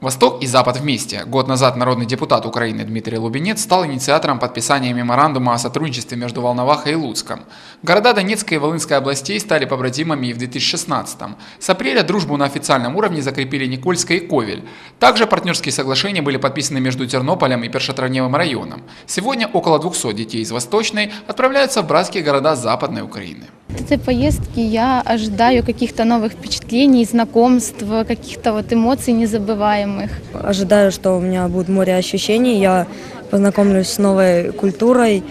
Восток и Запад вместе. Год назад народный депутат Украины Дмитрий Лубенец стал инициатором подписания меморандума о сотрудничестве между Волновахой и Луцком. Города Донецкой и Волынской областей стали побратимами и в 2016-м. С апреля дружбу на официальном уровне закрепили Никольская и Ковель. Также партнерские соглашения были подписаны между Тернополем и Першотравневым районом. Сегодня около 200 детей из Восточной отправляются в братские города Западной Украины. От этой поездки я ожидаю каких-то новых впечатлений, знакомств, каких-то вот эмоций незабываемых. Ожидаю, что у меня будет море ощущений, я познакомлюсь с новой культурой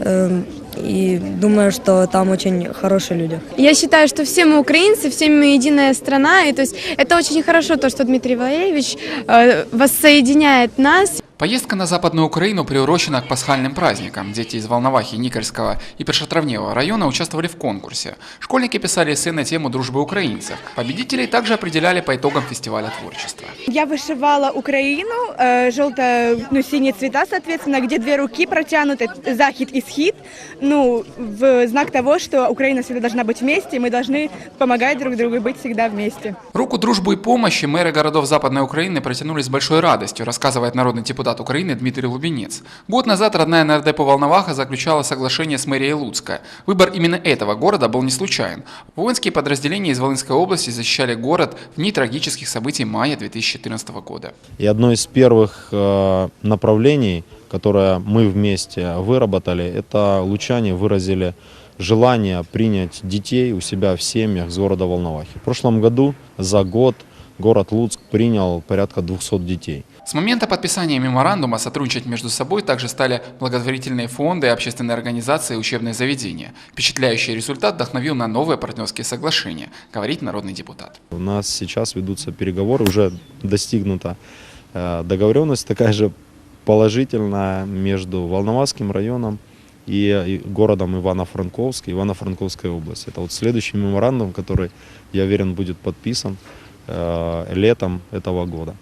э, и думаю, что там очень хорошие люди. Я считаю, что все мы украинцы, все мы единая страна, и то есть это очень хорошо, то, что Дмитрий Валерьевич э, воссоединяет нас. Поездка на Западную Украину приурочена к пасхальным праздникам. Дети из Волновахи, Никольского и Першотравневого района участвовали в конкурсе. Школьники писали эссе на тему дружбы украинцев. Победителей также определяли по итогам фестиваля творчества. Я вышивала Украину, э, желто, ну, цвета, соответственно, где две руки протянуты, захид и схид, ну, в знак того, что Украина всегда должна быть вместе, и мы должны помогать друг другу быть всегда вместе. Руку дружбы и помощи мэры городов Западной Украины протянули с большой радостью, рассказывает народный депутат Украины Дмитрий Лубенец. Год назад родная нардепа Волноваха заключала соглашение с мэрией Луцка. Выбор именно этого города был не случайен. Воинские подразделения из Волынской области защищали город в дни трагических событий мая 2014 года. И одно из первых э, направлений, которое мы вместе выработали, это лучане выразили желание принять детей у себя в семьях с города Волновахи. В прошлом году за год город Луцк принял порядка 200 детей. С момента подписания меморандума сотрудничать между собой также стали благотворительные фонды, общественные организации и учебные заведения. Впечатляющий результат вдохновил на новые партнерские соглашения, говорит народный депутат. У нас сейчас ведутся переговоры, уже достигнута э, договоренность такая же положительная между Волноваским районом и городом Ивано-Франковск, Ивано-Франковской области. Это вот следующий меморандум, который, я уверен, будет подписан летом этого года.